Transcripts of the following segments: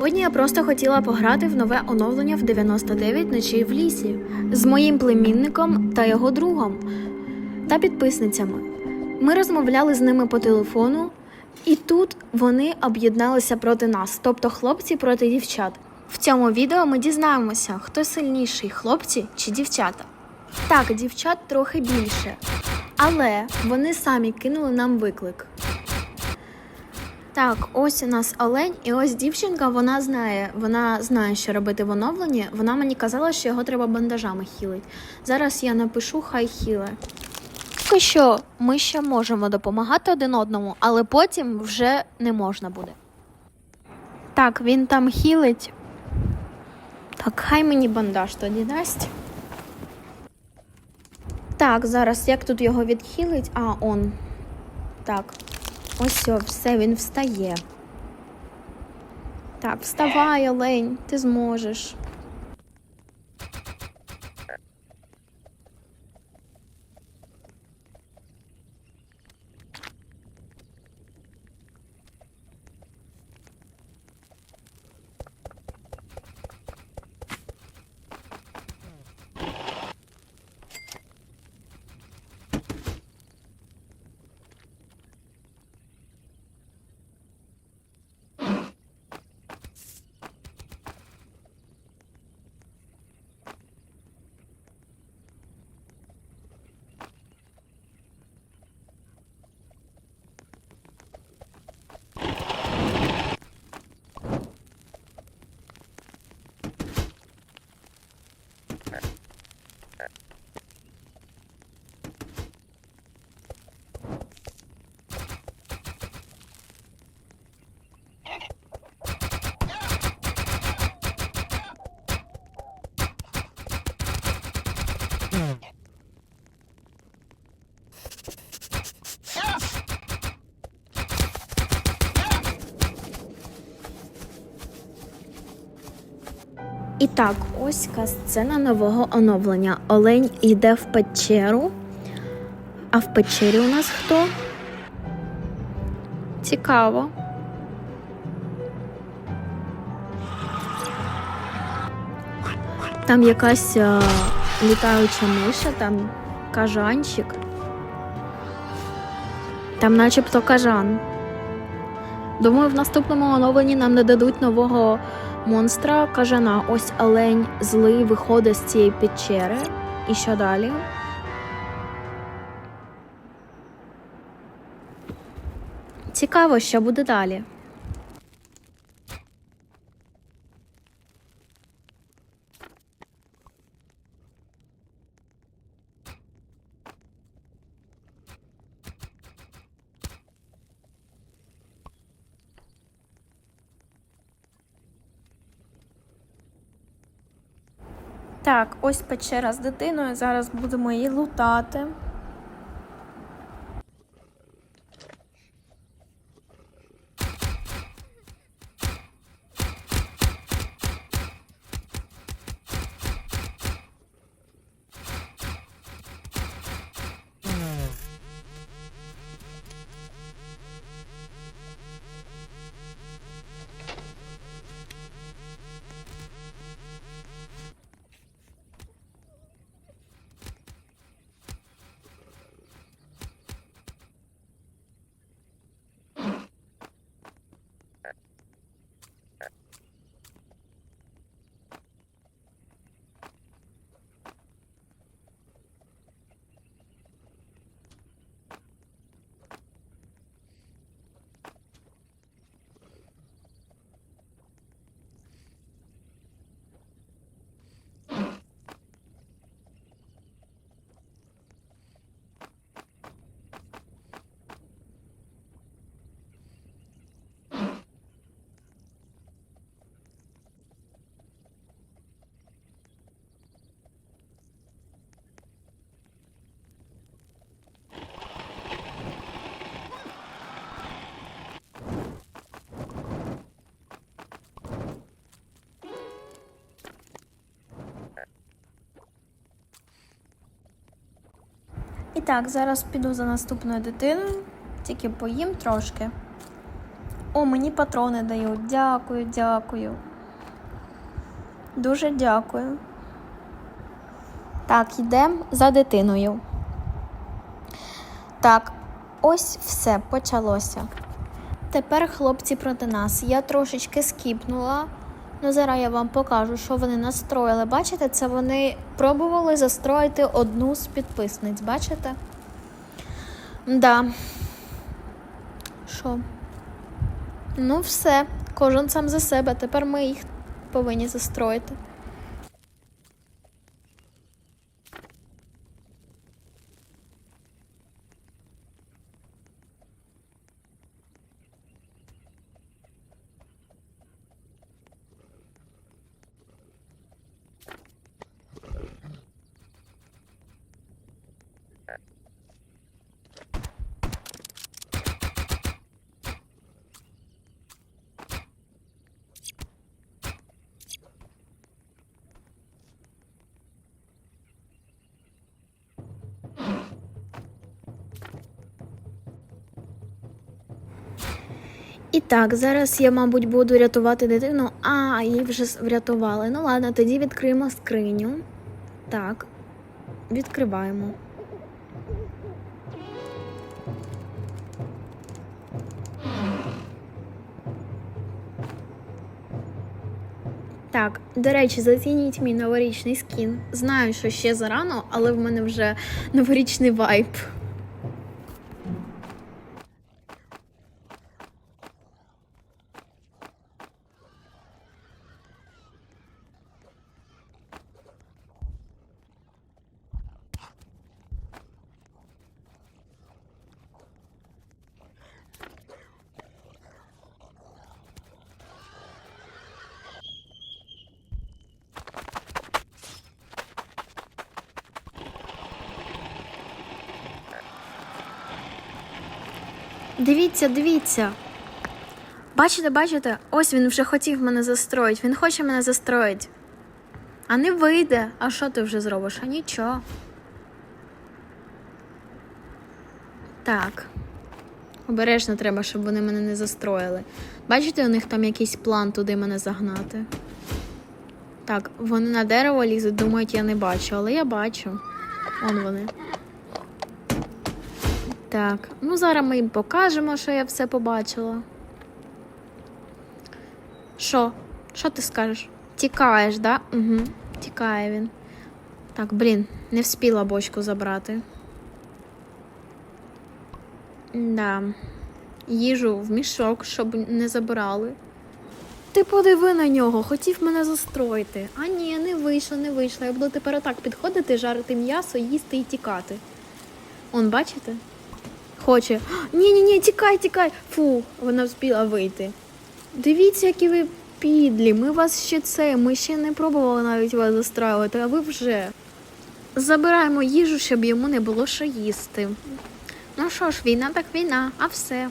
Сьогодні я просто хотіла пограти в нове оновлення в 99 ночей в лісі з моїм племінником та його другом та підписницями. Ми розмовляли з ними по телефону, і тут вони об'єдналися проти нас, тобто хлопці проти дівчат. В цьому відео ми дізнаємося, хто сильніший, хлопці чи дівчата. Так, дівчат трохи більше, але вони самі кинули нам виклик. Так, ось у нас олень, і ось дівчинка, вона знає, вона знає, що робити в оновленні. Вона мені казала, що його треба бандажами хілити. Зараз я напишу, хай хіле. Поки що ми ще можемо допомагати один одному, але потім вже не можна буде. Так, він там хілить. Так, хай мені бандаж тоді дасть. Так, зараз як тут його відхилить? А, он. Так. Ось все, все, він встає. Так, вставай, олень, ти зможеш. Так, ось сцена нового оновлення. Олень йде в печеру. А в печері у нас хто? Цікаво. Там якась е, літаюча миша, там кажанчик. Там начебто кажан. Думаю, в наступному оновленні нам не дадуть нового монстра кажана. Ось олень злий виходить з цієї печери. І що далі? Цікаво, що буде далі. Так, ось печера з дитиною. Зараз будемо її лутати. І так, зараз піду за наступною дитиною, тільки поїм трошки. О, мені патрони дають. Дякую, дякую. Дуже дякую. Так, йдемо за дитиною. Так, ось все почалося. Тепер хлопці проти нас. Я трошечки скіпнула. Ну, зараз я вам покажу, що вони настроїли. Бачите, це вони пробували застроїти одну з підписниць. Бачите? Да. Що? Ну, все. Кожен сам за себе. Тепер ми їх повинні застроїти. І так, зараз я, мабуть, буду рятувати дитину. А, її вже врятували. Ну ладно, тоді відкриємо скриню. Так, відкриваємо. Так, до речі, зацініть мій новорічний скін. Знаю, що ще зарано, але в мене вже новорічний вайб. Дивіться, дивіться. Бачите, бачите? Ось він вже хотів мене застроїти. Він хоче мене застроїти. А не вийде. А що ти вже зробиш? А нічого. Так. Обережно треба, щоб вони мене не застроїли. Бачите, у них там якийсь план туди мене загнати. Так, вони на дерево лізуть, думають, я не бачу, але я бачу. Он вони. Так, ну зараз ми їм покажемо, що я все побачила. Що? Що ти скажеш? Тікаєш, да? Угу. Тікає він. Так, блін, не вспіла бочку забрати. Да. Їжу в мішок, щоб не забирали. Ти подиви на нього, хотів мене застроїти. А ні, не вийшло, не вийшло. Я буду тепер отак підходити, жарити м'ясо, їсти і тікати. Он, бачите? Хоче. Ні, ні, ні, тікай, тікай. Фу, вона вспіла вийти. Дивіться, які ви підлі. Ми вас ще це, ми ще не пробували навіть вас застраювати, а ви вже. Забираємо їжу, щоб йому не було що їсти. Ну що ж, війна так війна, а все.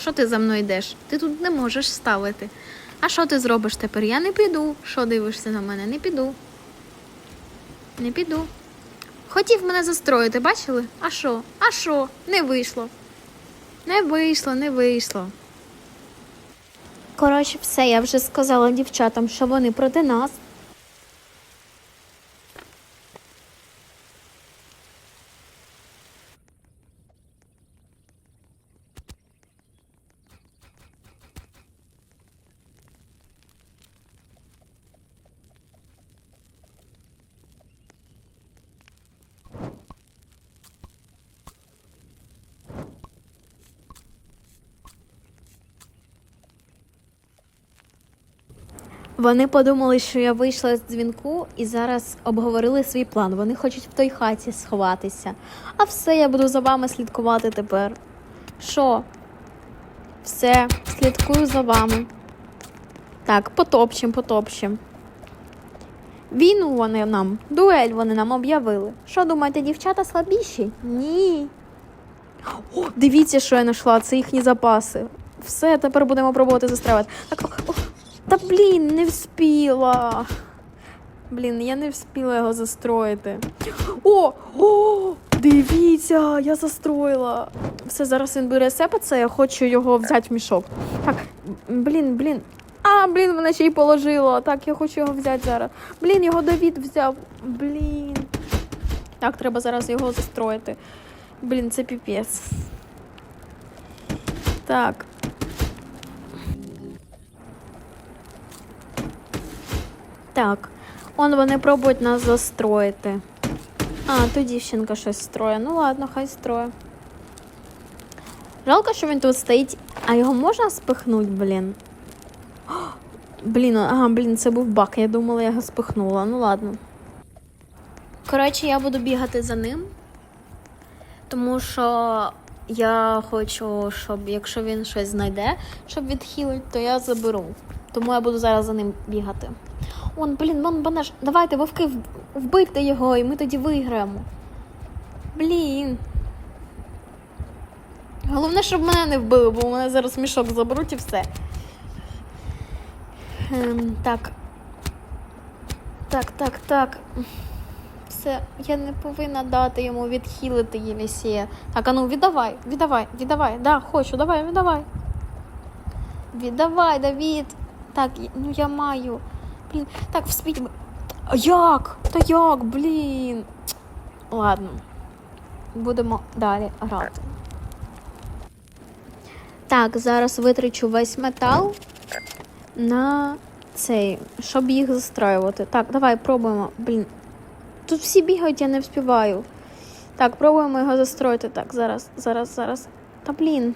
Що ти за мною йдеш? Ти тут не можеш ставити. А що ти зробиш тепер? Я не піду. Що дивишся на мене? Не піду. Не піду. Хотів мене застроїти, бачили? А що? А що? Не вийшло. Не вийшло, не вийшло. Коротше, все, я вже сказала дівчатам, що вони проти нас. Вони подумали, що я вийшла з дзвінку і зараз обговорили свій план. Вони хочуть в той хаті сховатися. А все, я буду за вами слідкувати тепер. Що? Все, слідкую за вами. Так, потопчем, потопчем. Війну вони нам, дуель вони нам об'явили. Що думаєте, дівчата слабіші? Ні. О, дивіться, що я знайшла, це їхні запаси. Все, тепер будемо пробувати застрелити. Так, та блін, не вспіла. Блін, я не вспіла його застроїти. О! О! Дивіться, я застроїла. Все, зараз він бере сепаться, я хочу його взяти в мішок. Так, блін, блін. А, блін, мене ще й положило. Так, я хочу його взяти зараз. Блін, його Давід взяв. Блін. Так, треба зараз його застроїти. Блін, це піпець. Так. Так. Он вони пробують нас застроїти. А, то дівчинка щось строє. Ну ладно, хай строє. Жалко, що він тут стоїть. А його можна спихнути, блін? О, Блін, ага, блін, це був бак. Я думала, я його спихнула. Ну ладно. Коротше, я буду бігати за ним. Тому що я хочу, щоб якщо він щось знайде, щоб відхилить, то я заберу. Тому я буду зараз за ним бігати. Он, блін, вон банаш. Давайте, вовки, вбийте його, і ми тоді виграємо. Блін. Головне, щоб мене не вбили, бо у мене зараз мішок заберуть і все. Ем, так. Так, так, так. Все, я не повинна дати йому відхилити Єлісія. Так, а ну віддавай, віддавай, віддавай. Да, хочу, давай, віддавай. Віддавай, Давід. Так, ну я маю. Блін, так, вспіть. А як? Та як, блін. Ладно. Будемо далі грати. Так, зараз витрачу весь метал на цей, щоб їх застраювати. Так, давай пробуємо. Блін. Тут всі бігають, я не вспіваю. Так, пробуємо його застроїти. Так, зараз, зараз, зараз. Та блін.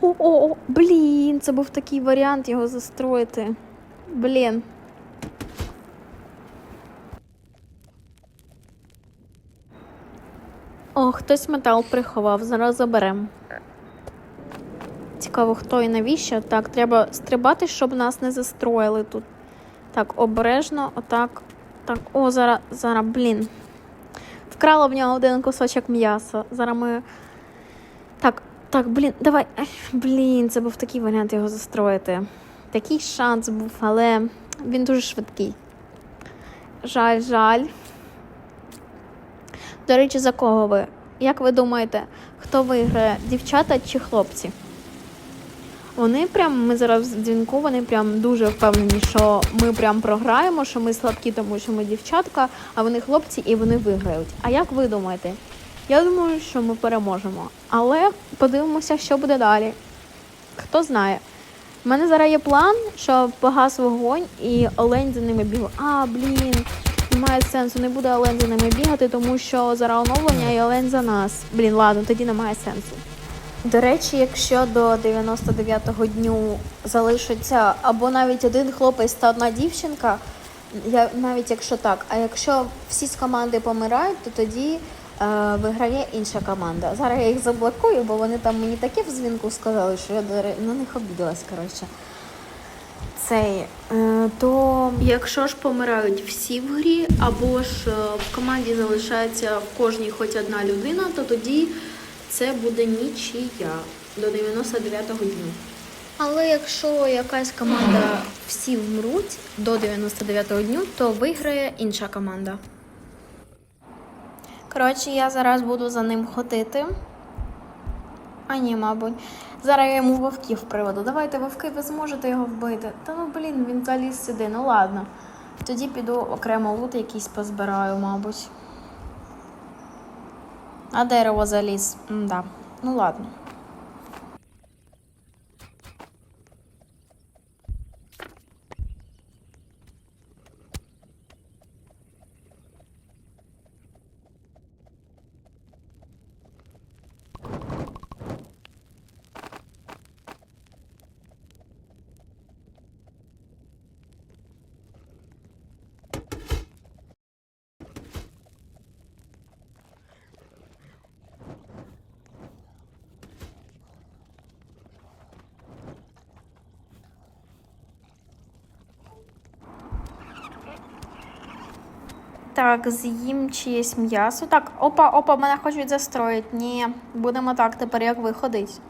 О, о, о, блін, це був такий варіант його застроїти. Блін. О, хтось метал приховав, зараз заберемо. Цікаво, хто і навіщо. Так, треба стрибати, щоб нас не застроїли тут. Так, обережно, отак. Так, о, зараз, зараз, блін. Вкрала в нього один кусочок м'яса. Зараз ми. Так, так, блін, давай. Блін, це був такий варіант його застроїти. Такий шанс був, але він дуже швидкий. Жаль, жаль. До речі, за кого ви? Як ви думаєте, хто виграє, дівчата чи хлопці? Вони прям, ми зараз в дзвінку, вони прям дуже впевнені, що ми прям програємо, що ми слабкі, тому що ми дівчатка, а вони хлопці і вони виграють. А як ви думаєте? Я думаю, що ми переможемо. Але подивимося, що буде далі. Хто знає. У мене зараз є план, що погас вогонь і олень за ними бігав. А, блін, немає сенсу, не буде олень за ними бігати, тому що зараз оновлення і олень за нас. Блін, ладно, тоді немає сенсу. До речі, якщо до 99-го дню залишиться або навіть один хлопець та одна дівчинка, я, навіть якщо так, а якщо всі з команди помирають, то тоді виграє інша команда. Зараз я їх заблокую, бо вони там мені таке в дзвінку сказали, що я до на них обідалась, коротше. Цей, е, то якщо ж помирають всі в грі, або ж е, в команді залишається в кожній хоч одна людина, то тоді це буде нічия до 99-го дню. Але якщо якась команда всі вмруть до 99-го дню, то виграє інша команда. Коротше, я зараз буду за ним ходити. А ні, мабуть. Зараз я йому вовків приведу. Давайте, вовки, ви зможете його вбити. Та ну блін, він заліз сюди, ну ладно. Тоді піду окремо лут якийсь позбираю, мабуть. А дерево заліз. Да. Ну ладно. Так, з'їм чиєсь м'ясо. Так, опа, опа, мене хочуть застроїть. Ні, будемо так тепер як виходить.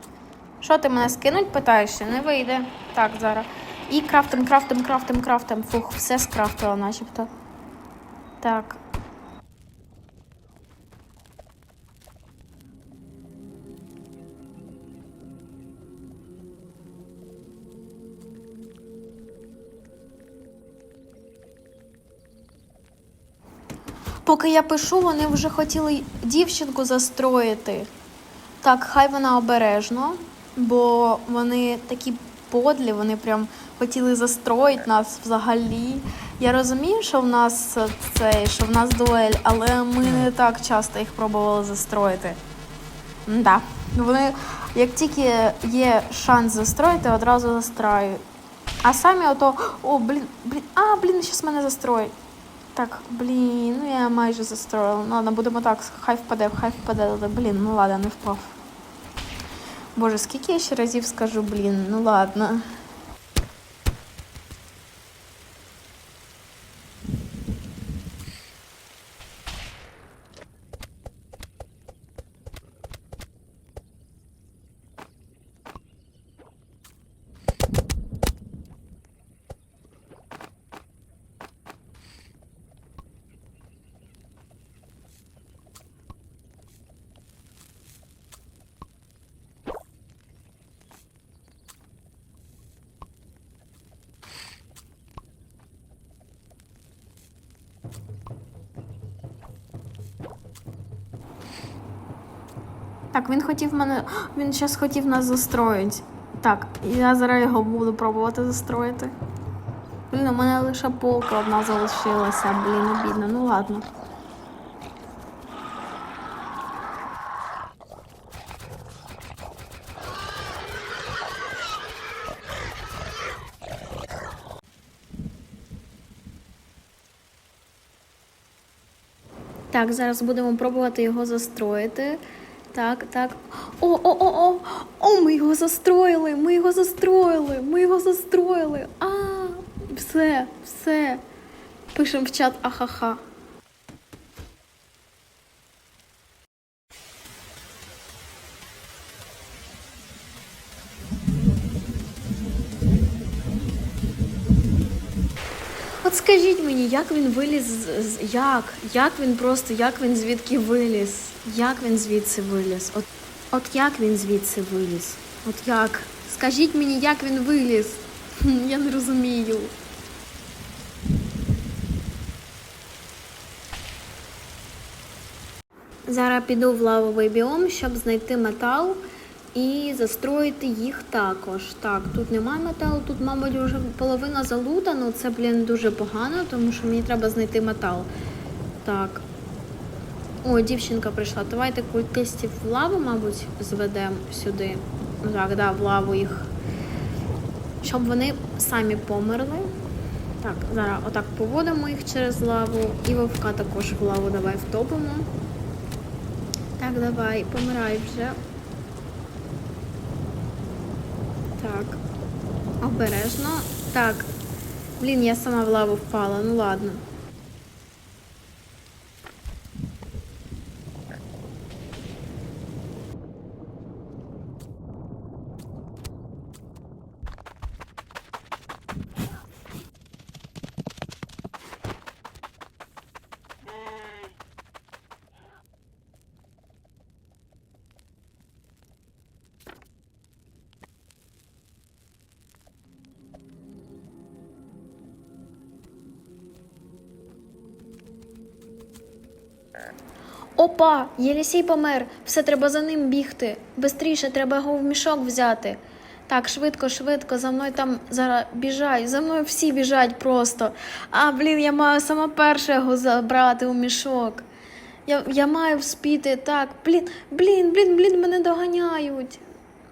Що ти мене скинуть, питаєшся? Не вийде. Так, зараз. І крафтим, крафтим, крафтим, крафтим. Фух, все скрафтила начебто. Так. Поки я пишу, вони вже хотіли дівчинку застроїти. Так, хай вона обережно, бо вони такі подлі, вони прям хотіли застроїти нас взагалі. Я розумію, що в нас це, що в нас дуель, але ми не так часто їх пробували застроїти. Да. Вони, як тільки є шанс застроїти, одразу застраюють. А самі ото, о, блін, блін, а, блін, щас мене застроїть. Так, блін, ну я майже застроїла. Ну ладно, будемо так, хай впаде, хай впаде, але блін, ну ладно, не впав. Боже, скільки я ще разів скажу, блін, ну ладно. Так, він хотів мене. Він зараз хотів нас застроїти. Так, я зараз його буду пробувати застроїти. Блін, у мене лише полка одна залишилася, блін, обідно. Ну ладно. Так, зараз будемо пробувати його застроїти. Так, так. О, о, о, о! О, ми його застроїли! Ми його застроїли! Ми його застроїли! А, все, все. Пишемо в чат ахаха. От мені, як він виліз як? Як він просто, як він звідки виліз? Як він звідси виліз? От, от як він звідси виліз? От як? Скажіть мені, як він виліз? Я не розумію. Зараз піду в лавовий біом, щоб знайти метал і застроїти їх також. Так, тут немає металу, тут, мабуть, вже половина залутана. Це, блін, дуже погано, тому що мені треба знайти метал. Так. О, дівчинка прийшла. Давайте культистів в лаву, мабуть, зведемо сюди. Так, да, в лаву їх. Щоб вони самі померли. Так, зараз отак поводимо їх через лаву. І вовка також в лаву давай втопимо. Так, давай, помирай вже. Так. Обережно. Так. Блін, я сама в лаву впала, ну ладно. Опа, Єлісій помер. Все треба за ним бігти. Бистріше треба його в мішок взяти. Так, швидко, швидко, за мною там зараз біжать, за мною всі біжать просто. А, блін, я маю сама перша його забрати у мішок. Я, я маю вспіти, так, блін, блін, блін, блін, мене доганяють.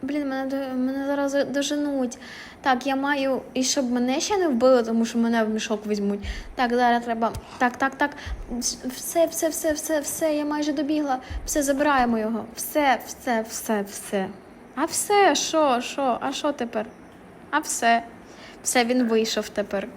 Блін, мене, мене зараз доженуть. Так, я маю. І щоб мене ще не вбили, тому що мене в мішок візьмуть. Так, зараз треба. Так, так, так. Все, все, все, все, все. Я майже добігла. Все, забираємо його. Все, все, все, все. А все, що, що? А що тепер? А все. Все, він вийшов тепер.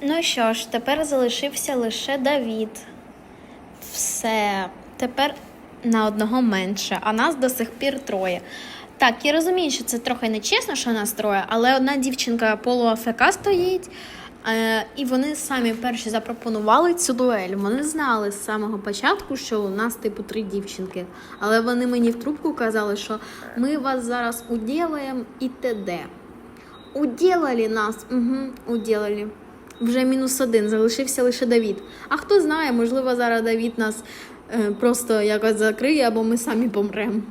Ну що ж, тепер залишився лише Давід. Все, тепер на одного менше, а нас до сих пір троє. Так, я розумію, що це трохи нечесно, що нас троє, але одна дівчинка полуафк стоїть, е, і вони самі перші запропонували цю дуель. Вони знали з самого початку, що у нас типу три дівчинки. Але вони мені в трубку казали, що ми вас зараз уділаємо і т.д. Уділали нас, угу, уділали. Вже мінус один, залишився лише Давід. А хто знає, можливо, зараз Давід нас е, просто якось закриє, або ми самі помремо.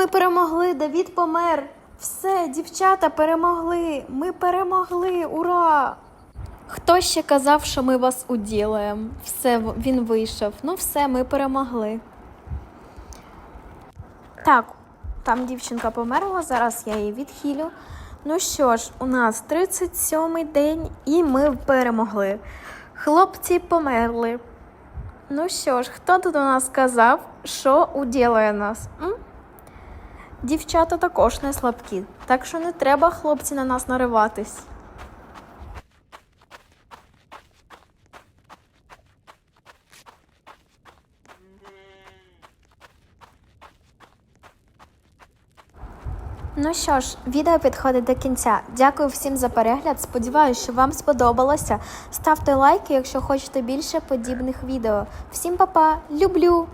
Ми перемогли, Давід помер. Все, дівчата перемогли. Ми перемогли. Ура! Хто ще казав, що ми вас уділаємо? Все, він вийшов. Ну, все, ми перемогли. Так, там дівчинка померла, зараз я її відхилю. Ну що ж, у нас 37-й день, і ми перемогли. Хлопці померли. Ну що ж, хто тут у нас сказав, що уділає нас? Дівчата також не слабкі, так що не треба хлопці на нас нариватись. Ну що ж, відео підходить до кінця. Дякую всім за перегляд. Сподіваюся, що вам сподобалося. Ставте лайки, якщо хочете більше подібних відео. Всім па-па, люблю!